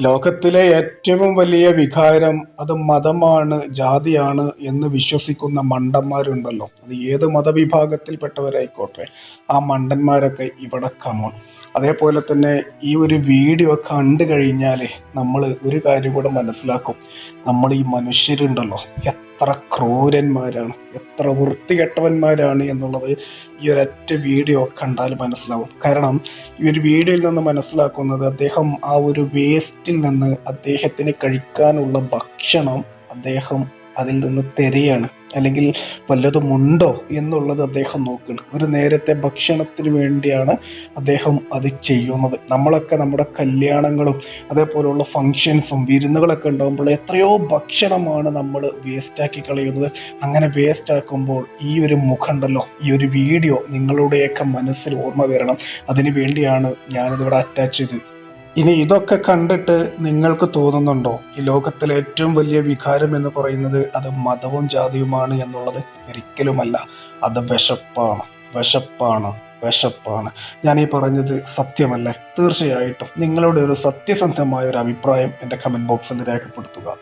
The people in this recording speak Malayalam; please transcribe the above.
ലോകത്തിലെ ഏറ്റവും വലിയ വികാരം അത് മതമാണ് ജാതിയാണ് എന്ന് വിശ്വസിക്കുന്ന മണ്ടന്മാരുണ്ടല്ലോ. അത് ഏത് മതവിഭാഗത്തിൽപ്പെട്ടവരായിക്കോട്ടെ ആ മണ്ടന്മാരൊക്കെ ഇവിടെ കമോൺ അതേപോലെ തന്നെ ഈ ഒരു വീഡിയോ കണ്ടു കഴിഞ്ഞാൽ നമ്മൾ ഒരു കാര്യം കൂടെ മനസ്സിലാക്കും. നമ്മൾ ഈ മനുഷ്യരുണ്ടല്ലോ എത്ര ക്രൂരന്മാരാണ് എത്ര വൃത്തികെട്ടവന്മാരാണ് എന്നുള്ളത് ഈ ഒരൊറ്റ വീഡിയോ കണ്ടാൽ മനസ്സിലാവും. കാരണം ഈ ഒരു വീഡിയോയിൽ നിന്ന് മനസ്സിലാക്കുന്നത് അദ്ദേഹം ആ ഒരു വേസ്റ്റിൽ നിന്ന് അദ്ദേഹത്തിന് കഴിക്കാനുള്ള ഭക്ഷണം അദ്ദേഹം അതിൽ നിന്ന് തെരയാണ്. അല്ലെങ്കിൽ വല്ലതുമുണ്ടോ എന്നുള്ളത് അദ്ദേഹം നോക്കണം. ഒരു നേരത്തെ ഭക്ഷണത്തിന് വേണ്ടിയാണ് അദ്ദേഹം അത് ചെയ്യുന്നത്. നമ്മളൊക്കെ നമ്മുടെ കല്യാണങ്ങളും അതേപോലുള്ള ഫങ്ഷൻസും വിരുന്നുകളൊക്കെ ഉണ്ടാകുമ്പോൾ എത്രയോ ഭക്ഷണമാണ് നമ്മൾ വേസ്റ്റാക്കി കളയുന്നത്. അങ്ങനെ വേസ്റ്റാക്കുമ്പോൾ ഈ ഒരു മുഖമുണ്ടല്ലോ ഈ ഒരു വീഡിയോ നിങ്ങളുടെയൊക്കെ മനസ്സിൽ ഓർമ്മ വരണം. അതിനു വേണ്ടിയാണ് ഞാനിതിവിടെ അറ്റാച്ച് ചെയ്ത് ഇനി ഇതൊക്കെ കണ്ടിട്ട് നിങ്ങൾക്ക് തോന്നുന്നുണ്ടോ? ഈ ലോകത്തിലെ ഏറ്റവും വലിയ വികാരം എന്ന് പറയുന്നത് അത് മതവും ജാതിയുമാണ് എന്നുള്ളത് ഒരിക്കലുമല്ല. അത് വിശപ്പാണ്. വിശപ്പാണ്. വിശപ്പാണ്. ഞാൻ ഈ പറഞ്ഞത് സത്യമല്ലേ? തീർച്ചയായിട്ടും നിങ്ങളുടെ ഒരു സത്യസന്ധമായ ഒരു അഭിപ്രായം എന്റെ കമന്റ് ബോക്സിൽ രേഖപ്പെടുത്തുക.